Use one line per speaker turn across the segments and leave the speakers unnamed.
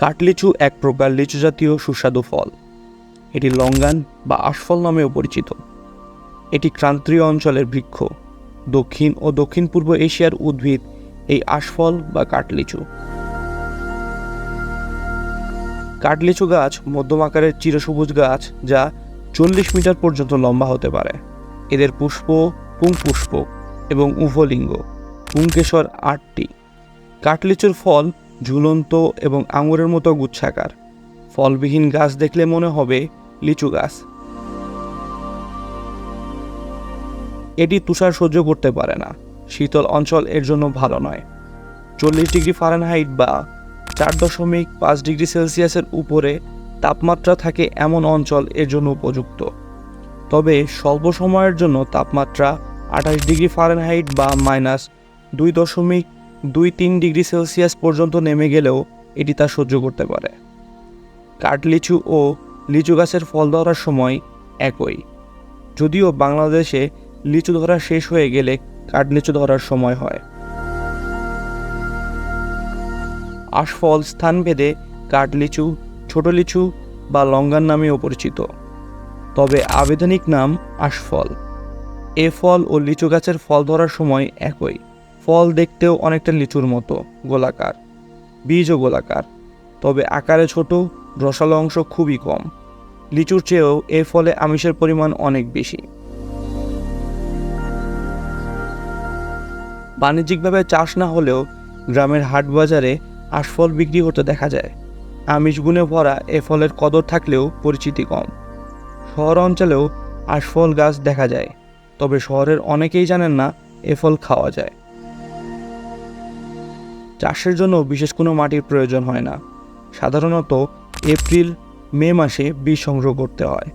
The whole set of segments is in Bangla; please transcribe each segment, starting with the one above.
কাটলিচু এক প্রকার লিচু জাতীয় সুস্বাদু ফল। এটি লঙ্গান বা আশফল নামেও পরিচিত। এটি ক্রান্তীয় অঞ্চলের বৃক্ষ। দক্ষিণ ও দক্ষিণ পূর্ব এশিয়ার উদ্ভিদ এই আশফল বা কাঠলিচু কাটলিচু গাছ মধ্যম আকারের চিরসবুজ গাছ যা চল্লিশ মিটার পর্যন্ত লম্বা হতে পারে। এদের পুষ্প পুংপুষ্প এবং উভলিঙ্গ। পুংকেশর আটটি। কাঠলিচুর ফল ঝুলন্ত এবং আঙুরের মতো গুচ্ছাকার। ফলবিহীন গাছ দেখলে মনে হবে লিচু গাছ। এটি তুষার সহ্য করতে পারে না। শীতল অঞ্চল এর জন্য ভালো নয়। চল্লিশ ডিগ্রি ফারেনহাইট বা চার দশমিক পাঁচ ডিগ্রি সেলসিয়াসের উপরে তাপমাত্রা থাকে এমন অঞ্চল এর জন্য উপযুক্ত। তবে স্বল্প সময়ের জন্য তাপমাত্রা আঠাশ ডিগ্রি ফারেনহাইট বা মাইনাস দুই দশমিক দুই তিন ডিগ্রি সেলসিয়াস পর্যন্ত নেমে গেলেও এটি তা সহ্য করতে পারে। কাঠলিচু ও লিচু গাছের ফল ধরার সময় একই। যদিও বাংলাদেশে লিচু ধরা শেষ হয়ে গেলে কাঠলিচু ধরার সময় হয়। আশফল স্থানভেদে কাঠলিচু ছোট লিচু বা লঙ্গান নামেও পরিচিত। তবে আবেদনিক নাম আশফল। এ ফল ও লিচু গাছের ফল ধরার সময় একই। ফল দেখতেও অনেকটা লিচুর মতো, গোলাকার, বীজও গোলাকার, তবে আকারে ছোট, রসালো অংশ খুবই কম। লিচুর চেয়েও এ ফলে আমিষের পরিমাণ অনেক বেশি। বাণিজ্যিকভাবে চাষ না হলেও গ্রামের হাট বাজারে আশফল বিক্রি হতে দেখা যায়। আমিষ গুণে ভরা এ ফলের কদর থাকলেও পরিচিতি কম। শহর অঞ্চলেও আশফল গাছ দেখা যায়, তবে শহরের অনেকেই জানেন না এ ফল খাওয়া যায়। চাষের জন্য বিশেষ কোনো মাটির প্রয়োজন হয় না। সাধারণত এপ্রিল, মে মাসে বীজ সংগ্রহ করতে হয়।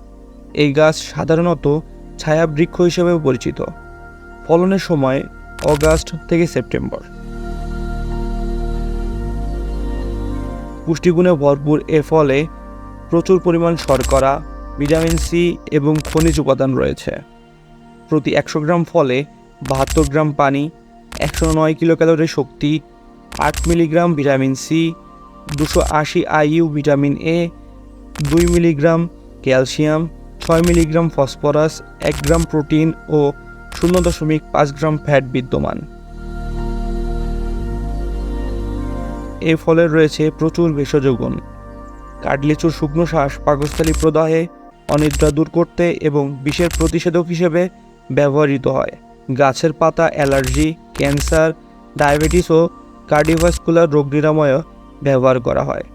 এই গাছ সাধারণত ছায়া বৃক্ষ হিসেবেও পরিচিত। ফলনের সময় অগাস্ট থেকে সেপ্টেম্বর। পুষ্টিগুণে ভরপুর এ ফলে প্রচুর পরিমাণ শর্করা, ভিটামিন সি এবং খনিজ উপাদান রয়েছে। প্রতি একশো গ্রাম ফলে বাহাত্তর গ্রাম পানি, একশো নয় কিলো ক্যালোরি শক্তি আট মিলিগ্রাম ভিটামিন সি, দুশো আশি আইইউ ভিটামিন এ, দুই মিলিগ্রাম ক্যালসিয়াম, ছয় মিলিগ্রাম ফসফরাস, এক গ্রাম প্রোটিন ও শূন্য দশমিক পাঁচ গ্রাম ফ্যাট বিদ্যমান। এ ফলে রয়েছে প্রচুর ভেষজ গুণ। শুকনো শ্বাস পাকস্থলী প্রদাহে অনিদ্রা দূর করতে এবং বিষের প্রতিষেধক হিসেবে ব্যবহৃত হয়। গাছের পাতা অ্যালার্জি, ক্যান্সার, ডায়াবেটিস ও কার্ডিওভাস্কুলার রোগ নিরাময়ে ব্যবহার করা হয়।